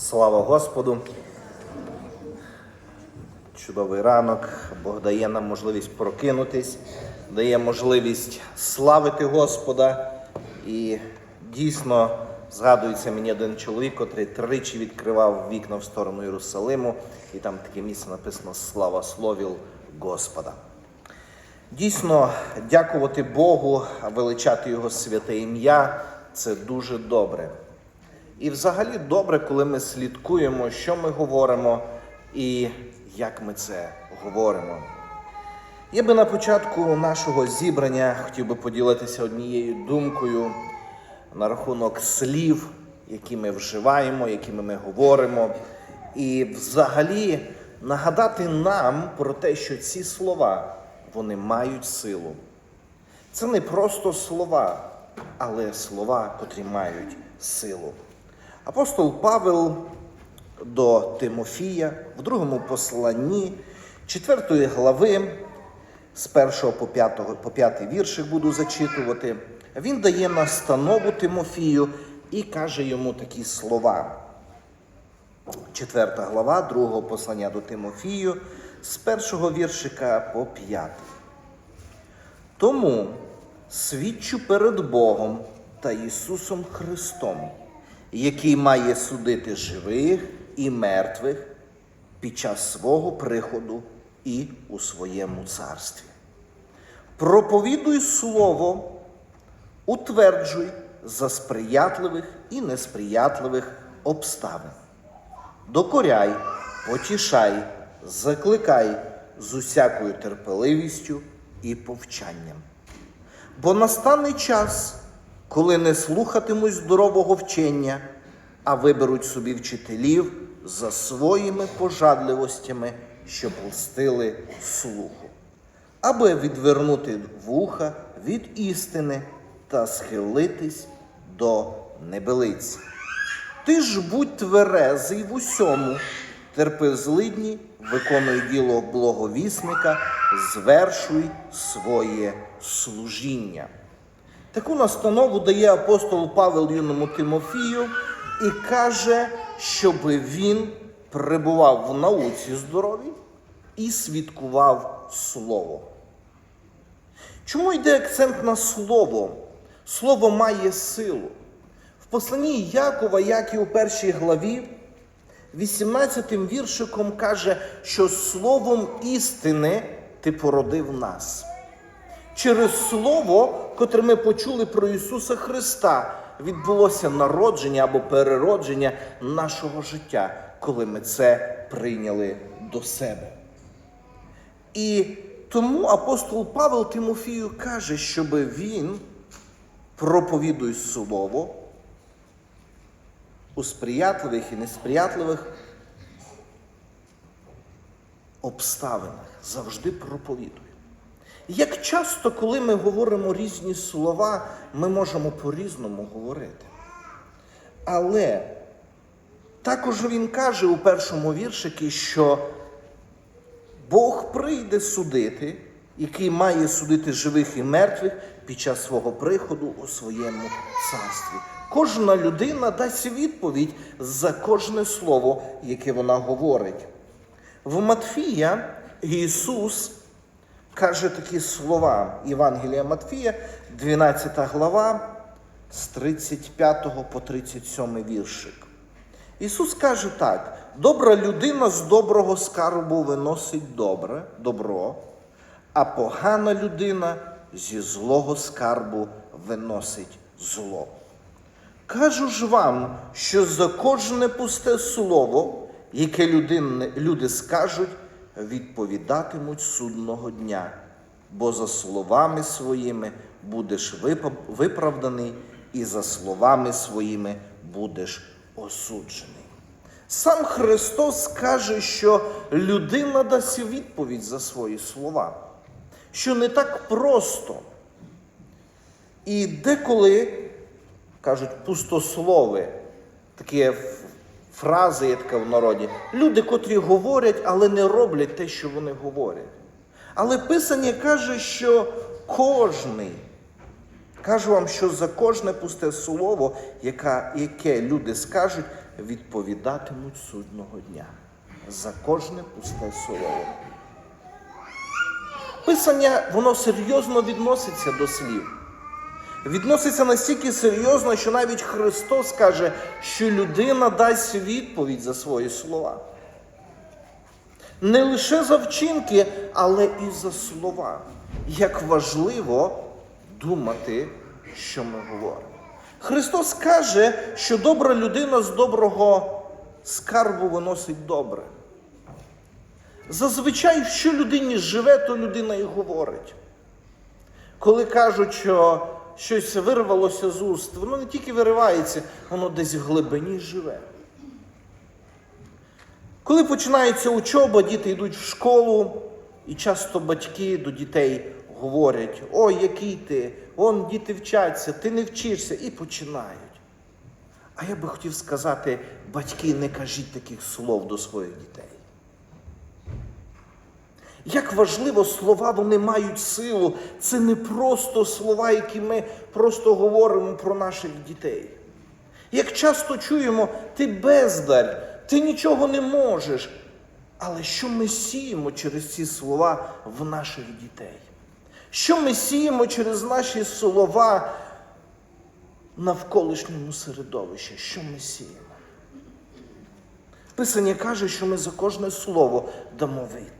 Слава Господу! Чудовий ранок. Бог дає нам можливість прокинутись, дає можливість славити Господа. І дійсно згадується мені один чоловік, котрий тричі відкривав вікна в сторону Єрусалиму, і там таке місце написано Слава словіл Господа. Дійсно, дякувати Богу, величати Його святе ім'я це дуже добре. І взагалі добре, коли ми слідкуємо, що ми говоримо і як ми це говоримо. Я би на початку нашого зібрання хотів би поділитися однією думкою на рахунок слів, які ми вживаємо, якими ми говоримо, і взагалі нагадати нам про те, що ці слова вони мають силу. Це не просто слова, але слова, котрі мають силу. Апостол Павел до Тимофія в другому посланні 4 глави, з 1 по 5, по 5 віршик буду зачитувати. Він дає настанову Тимофію і каже йому такі слова. 4 глава другого послання до Тимофію з першого віршика по 5. Тому свідчу перед Богом та Ісусом Христом, який має судити живих і мертвих під час свого приходу і у своєму царстві. Проповідуй слово, утверджуй за сприятливих і несприятливих обставин. Докоряй, потішай, закликай з усякою терпеливістю і повчанням. Бо настане час, коли не слухатимуть здорового вчення, а виберуть собі вчителів за своїми пожадливостями, що пустили слуху, аби відвернути вуха від істини та схилитись до небелиць. Ти ж будь тверезий в усьому, терпи злидні, виконуй діло благовісника, звершуй своє служіння. Таку настанову дає апостол Павел юному Тимофію і каже, щоб він перебував в науці здоровій і свідкував слово. Чому йде акцент на слово? Слово має силу. В посланні Якова, як і у першій главі, 18 віршиком каже, що словом істини ти породив нас. Через слово, котре ми почули про Ісуса Христа, відбулося народження або переродження нашого життя, коли ми це прийняли до себе. І тому апостол Павел Тимофію каже, щоб він проповідує слово у сприятливих і несприятливих обставинах завжди проповідує. Як часто, коли ми говоримо різні слова, ми можемо по-різному говорити. Але також він каже у першому віршикі, що Бог прийде судити, який має судити живих і мертвих під час свого приходу у своєму царстві. Кожна людина дасть відповідь за кожне слово, яке вона говорить. В Матфія Ісус каже такі слова Євангелія Матфія, 12 глава, з 35 по 37 віршик. Ісус каже так: добра людина з доброго скарбу виносить добре, добро, а погана людина зі злого скарбу виносить зло. Кажу ж вам, що за кожне пусте слово, яке люди скажуть, відповідатимуть судного дня, бо за словами своїми будеш виправданий, і за словами своїми будеш осуджений. Сам Христос каже, що людина дасть відповідь за свої слова, що не так просто. І деколи кажуть пустослови, такі ф- фрази є така в народі. Люди, котрі говорять, але не роблять те, що вони говорять. Але Писання каже, що кожний, кажу вам, що за кожне пусте слово, яке люди скажуть, відповідатимуть судного дня за кожне пусте слово. Писання воно серйозно відноситься до слів. Відноситься настільки серйозно, що навіть Христос каже, що людина дасть відповідь за свої слова. Не лише за вчинки, але і за слова. Як важливо думати, що ми говоримо. Христос каже, що добра людина з доброго скарбу виносить добре. Зазвичай, що людині живе, то людина і говорить. Коли кажуть, що щось вирвалося з уст, воно не тільки виривається, воно десь в глибині живе. Коли починається учоба, діти йдуть в школу, і часто батьки до дітей говорять: ой, який ти, он діти вчаться, ти не вчишся, і починають. А я би хотів сказати, батьки, не кажіть таких слов до своїх дітей. Як важливо, слова вони мають силу. Це не просто слова, які ми просто говоримо про наших дітей. Як часто чуємо, ти бездарь, ти нічого не можеш. Але що ми сіємо через ці слова в наших дітей? Що ми сіємо через наші слова навколишньому середовищі? Що ми сіємо? Писання каже, що ми за кожне слово дамо відповідь.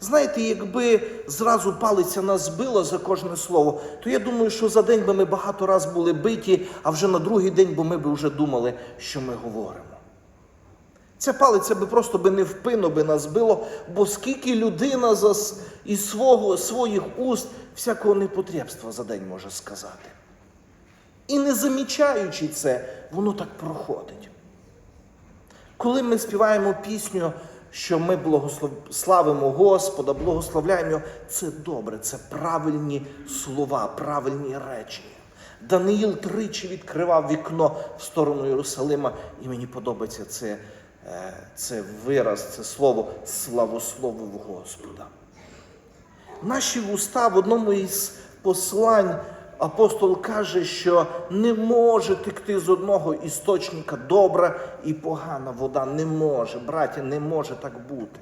Знаєте, якби зразу палиця нас била за кожне слово, то я думаю, що за день би ми багато раз були биті, а вже на другий день би ми б вже думали, що ми говоримо. Ця палиця би просто би невпинно би нас било, бо скільки людина за, із свого, своїх уст всякого непотребства за день може сказати. І не замічаючи це, воно так проходить. Коли ми співаємо пісню, що ми благослов... славимо Господа, благословляємо Його, це добре, це правильні слова, правильні речення. Даниїл тричі відкривав вікно в сторону Єрусалима, і мені подобається це, е, це вираз, це слово славословив Господа. Наші вуста в одному із послань апостол каже, що не може текти з одного істочника добра і погана вода. Не може, браття, не може так бути.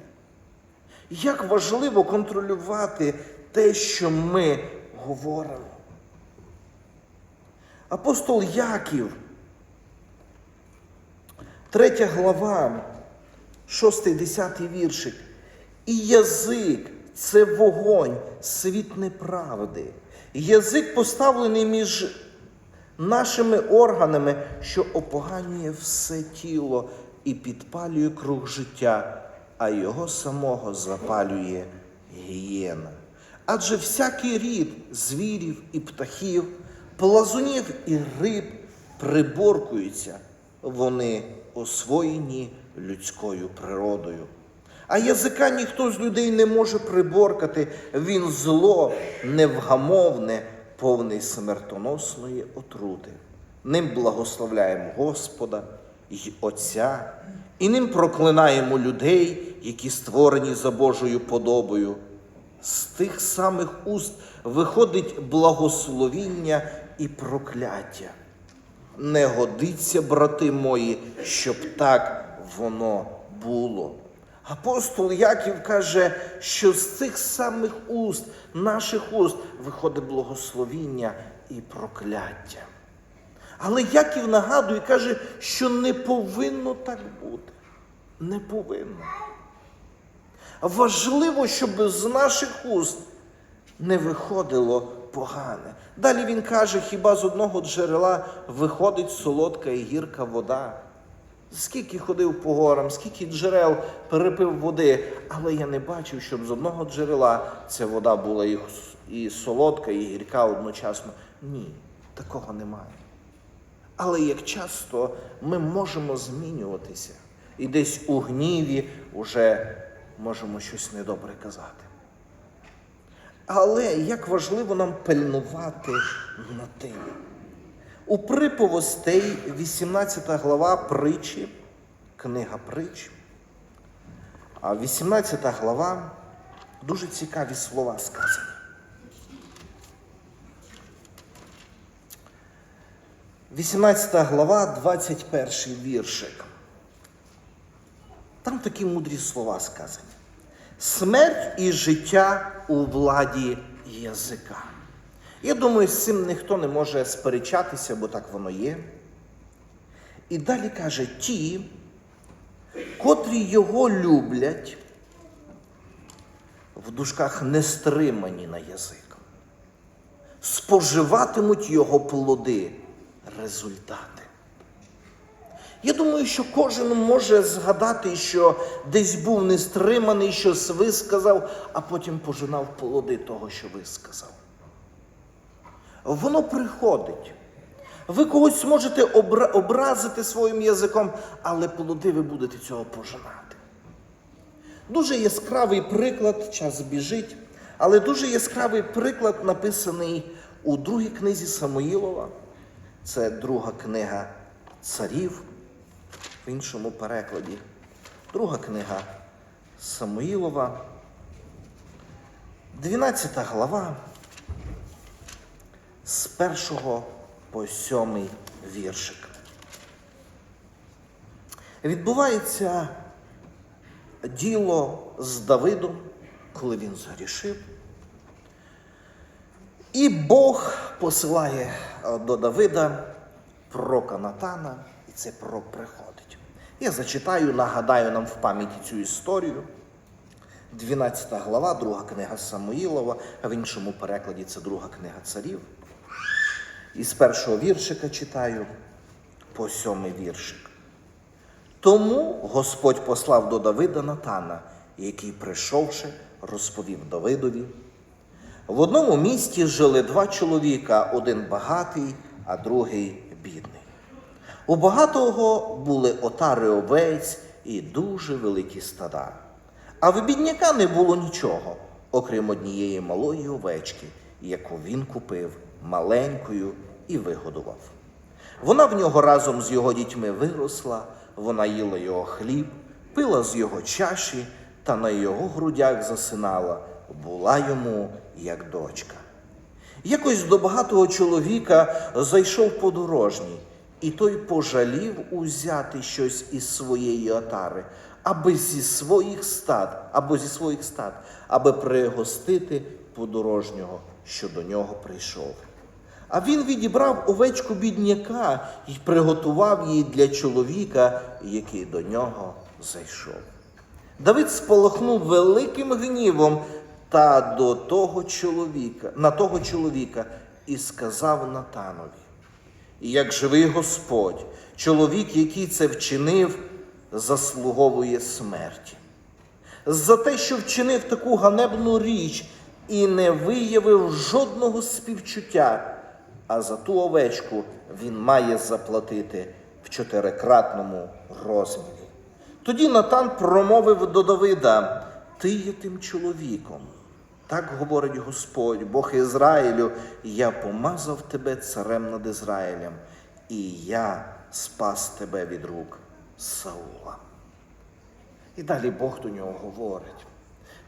Як важливо контролювати те, що ми говоримо. Апостол Яків, третя глава, шостий, десятий віршик. І язик це вогонь, світ неправди. Язик поставлений між нашими органами, що опоганює все тіло і підпалює круг життя, а його самого запалює гієна. Адже всякий рід звірів і птахів, плазунів і риб приборкуються, вони освоєні людською природою. А язика ніхто з людей не може приборкати, він зло невгамовне, повний смертоносної отрути. Ним благословляємо Господа й Отця, і ним проклинаємо людей, які створені за Божою подобою. З тих самих уст виходить благословіння і прокляття. Не годиться, брати мої, щоб так воно було. Апостол Яків каже, що з цих самих уст, наших уст, виходить благословіння і прокляття. Але Яків нагадує, каже, що не повинно так бути. Не повинно. Важливо, щоб з наших уст не виходило погане. Далі він каже, хіба з одного джерела виходить солодка і гірка вода. Скільки ходив по горам, скільки джерел перепив води, але я не бачив, щоб з одного джерела ця вода була і, і солодка, і гірка одночасно. Ні, такого немає. Але як часто ми можемо змінюватися і десь у гніві вже можемо щось недобре казати. Але як важливо нам пильнувати над тим. У приповостей, 18 глава притчі, книга притч, а 18 глава дуже цікаві слова сказані. 18 глава, 21 віршик. Там такі мудрі слова сказані. Смерть і життя у владі язика. Я думаю, з цим ніхто не може сперечатися, бо так воно є. І далі каже: ті, котрі його люблять, в дужках не стримані на язик, споживатимуть його плоди, результати. Я думаю, що кожен може згадати, що десь був нестриманий, щось висказав, а потім пожинав плоди того, що висказав. Воно приходить. Ви когось можете обра- образити своїм язиком, але плоди ви будете цього пожинати. Дуже яскравий приклад, час біжить, але дуже яскравий приклад написаний у другій книзі Самуїлова. Це друга книга царів в іншому перекладі. Друга книга Самуїлова, 12 глава, з першого по сьомий віршик. Відбувається діло з Давидом, коли він згрішив. І Бог посилає е, до Давида пророка Натана, і цей пророк приходить. Я зачитаю, нагадаю нам в пам'яті цю історію. 12 глава, друга книга Самуїлова, а в іншому перекладі це друга книга царів. І з першого віршика читаю по сьомий віршик. Тому Господь послав до Давида Натана, який, прийшовши, розповів Давидові. В одному місті жили два чоловіка, один багатий, а другий бідний. У багатого були отари овець і дуже великі стада. А в бідняка не було нічого, окрім однієї малої овечки, яку він купив маленькою і вигодував. Вона в нього разом з його дітьми виросла, вона їла його хліб, пила з його чаші та на його грудях засинала, була йому як дочка. Якось до багатого чоловіка зайшов подорожній, і той пожалів узяти щось із своєї отари, аби зі своїх стад, або зі своїх стад, аби пригостити подорожнього, що до нього прийшов. А він відібрав овечку бідняка і приготував її для чоловіка, який до нього зайшов. Давид сполохнув великим гнівом та до того чоловіка, на того чоловіка і сказав Натанові: як живий Господь, чоловік, який це вчинив, заслуговує смерті. За те, що вчинив таку ганебну річ і не виявив жодного співчуття, а за ту овечку він має заплатити в чотирикратному розмірі. Тоді Натан промовив до Давида: Ти є тим чоловіком. Так говорить Господь, Бог Ізраїлю, я помазав тебе царем над Ізраїлем, і я спас тебе від рук Саула. І далі Бог до нього говорить.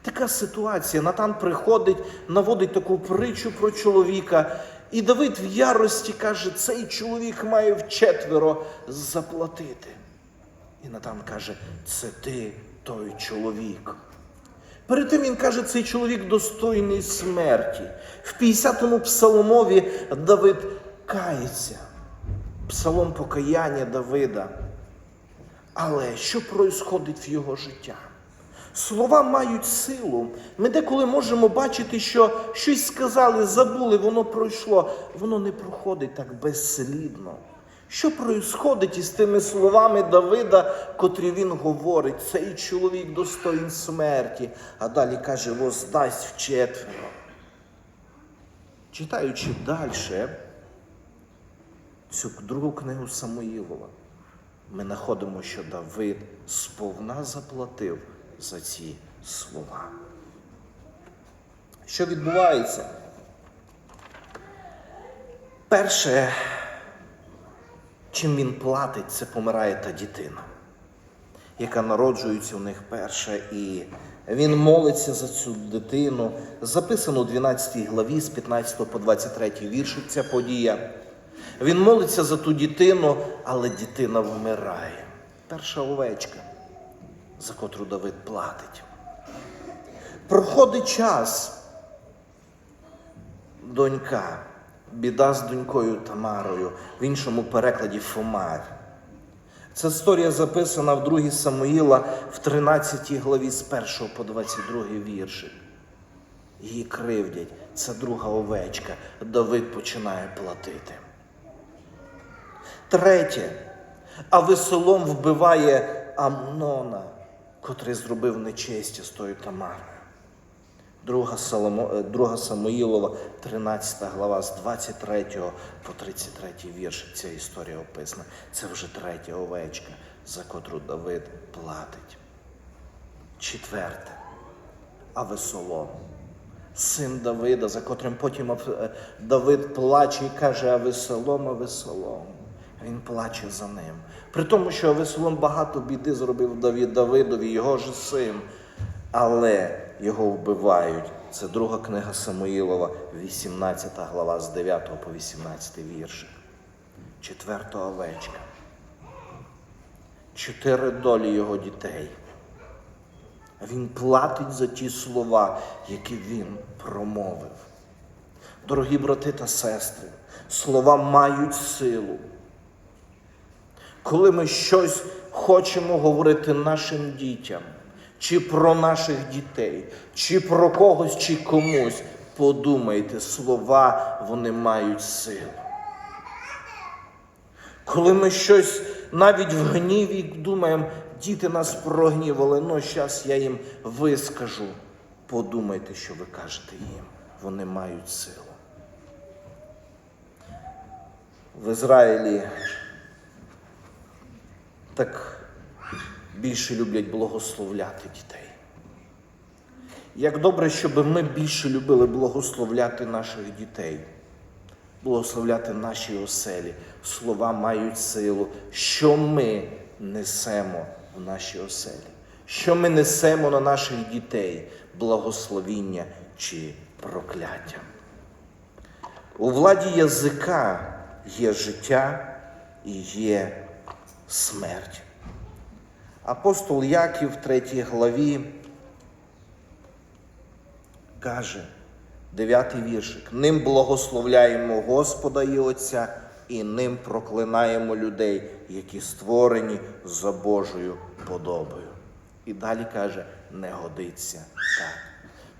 Така ситуація. Натан приходить, наводить таку притчу про чоловіка, і Давид в ярості каже, цей чоловік має вчетверо заплатити. І Натан каже, це ти той чоловік. Перед тим він каже, цей чоловік достойний смерті. В 50-му псаломові Давид кається. Псалом покаяння Давида. Але що происходить в його життя? Слова мають силу. Ми деколи можемо бачити, що щось сказали, забули, воно пройшло. Воно не проходить так безслідно. Що происходить із тими словами Давида, котрі він говорить, цей чоловік достоїн смерті, а далі каже, воздасть вчетверо. Читаючи далі цю другу книгу Самуїлова, ми знаходимо, що Давид сповна заплатив за ці слова. Що відбувається? Перше, чим він платить, це помирає та дитина, яка народжується у них перша, і він молиться за цю дитину. Записано у 12 главі з 15 по 23 вірші ця подія. Він молиться за ту дитину, але дитина вмирає. Перша овечка, за котру Давид платить. Проходить час. Донька, біда з донькою Тамарою, в іншому перекладі Фомар. Ця історія записана в 2 Самуїла в 13 главі з 1 по 22 віршик. Її кривдять. Це друга овечка. Давид починає платити. Третє. Авесолом вбиває Амнона, котрий зробив нечестя з тою Тамарою. Друга, Соломо, е, друга Самуїлова, 13 глава з 23 по 33 вірш. Ця історія описана. Це вже третя овечка, за котру Давид платить. Четверте. Авесолом. Син Давида, за котрим потім е, Давид плаче і каже Авесолом, Авесолом. Він плаче за ним. При тому, що Авесолом багато біди зробив Давид Давидові, його ж син. Але його вбивають. Це друга книга Самуїлова, 18 глава з 9 по 18 віршик. Четверта овечка. Чотири долі його дітей. Він платить за ті слова, які він промовив. Дорогі брати та сестри, слова мають силу. Коли ми щось хочемо говорити нашим дітям, чи про наших дітей, чи про когось, чи комусь, подумайте, слова вони мають силу. Коли ми щось навіть в гніві думаємо, діти нас прогнівали, ну зараз я їм вискажу. Подумайте, що ви кажете їм. Вони мають силу. В Ізраїлі так більше люблять благословляти дітей. Як добре, щоб ми більше любили благословляти наших дітей, благословляти наші оселі. Слова мають силу, що ми несемо в наші оселі, що ми несемо на наших дітей, благословіння чи прокляття. У владі язика є життя і є смерть. Апостол Яків в третій главі каже, дев'ятий віршик, ним благословляємо Господа і Отця, і ним проклинаємо людей, які створені за Божою подобою. І далі каже, не годиться так.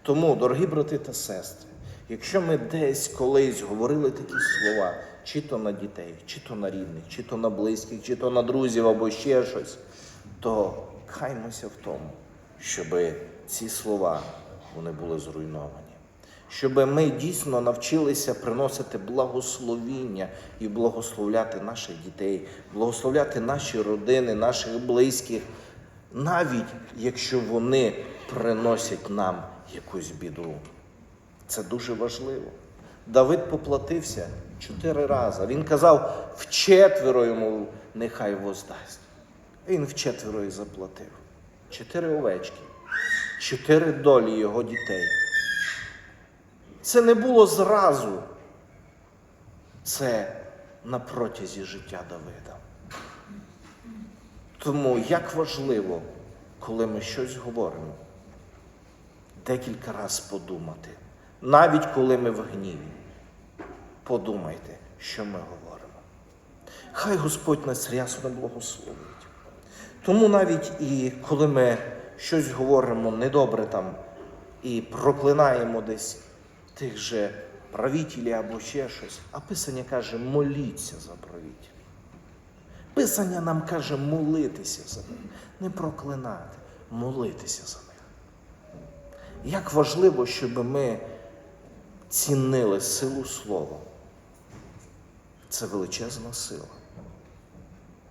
Тому, дорогі брати та сестри, якщо ми десь колись говорили такі слова, чи то на дітей, чи то на рідних, чи то на близьких, чи то на друзів або ще щось, то каймося в тому, щоб ці слова вони були зруйновані. Щоб ми дійсно навчилися приносити благословіння і благословляти наших дітей, благословляти наші родини, наших близьких, навіть якщо вони приносять нам якусь біду. Це дуже важливо. Давид поплатився чотири рази. Він казав, вчетверо йому нехай воздасть. Він вчетверо і заплатив. Чотири овечки, чотири долі його дітей. Це не було зразу. Це на протязі життя Давида. Тому як важливо, коли ми щось говоримо, декілька разів подумати, навіть коли ми в гніві, подумайте, що ми говоримо. Хай Господь нас рясно благословить. Тому навіть і коли ми щось говоримо недобре там і проклинаємо десь тих же правителів або ще щось, а Писання каже, моліться за правителів. Писання нам каже молитися за них, не проклинати, молитися за них. Як важливо, щоб ми цінили силу слова. Це величезна сила,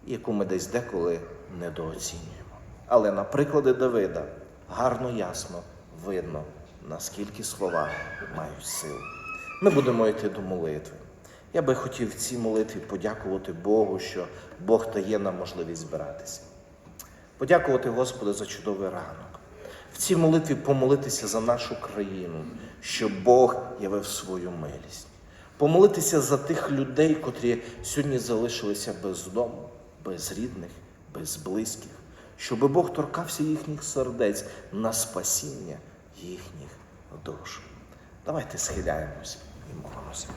яку ми десь деколи недооцінюємо. Але на приклади Давида гарно ясно видно, наскільки слова мають силу. Ми будемо йти до молитви. Я би хотів в цій молитві подякувати Богу, що Бог дає нам можливість збиратися. Подякувати Господу за чудовий ранок. В цій молитві помолитися за нашу країну, щоб Бог явив свою милість. Помолитися за тих людей, котрі сьогодні залишилися без дому, без рідних, без близьких, щоб Бог торкався їхніх сердець на спасіння їхніх душ. Давайте схиляємося і молимося.